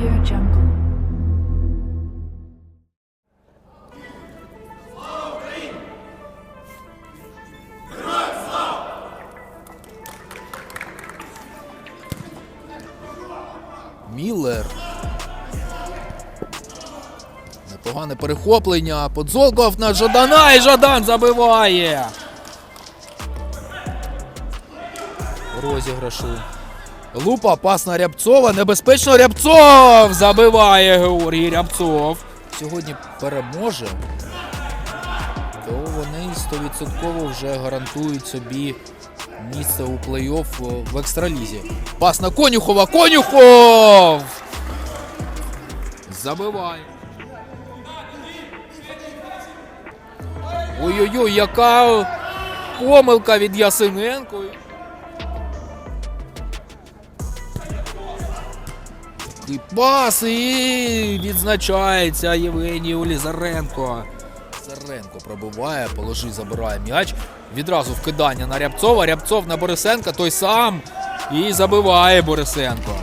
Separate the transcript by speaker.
Speaker 1: Audio Jungle. Міллер. Непогане перехоплення. Подзолков на Жадана і Жадан забиває. Розіграшу. Лупа, пас на Рябцова. Небезпечно Рябцов! Забиває Георгій Рябцов. Сьогодні переможе. То вони 100% вже гарантують собі місце у плей-офф е, в екстралізі. Пас на Конюхова. Конюхов! Забиває. Ой-ой-ой, яка помилка від Ясиненко. Такий пас і відзначається Євгеній Олізаренко. Заренко пробиває, положи, забирає м'яч. Відразу вкидання на Рябцова. Рябцов на Борисенка, той сам. І забиває Борисенко.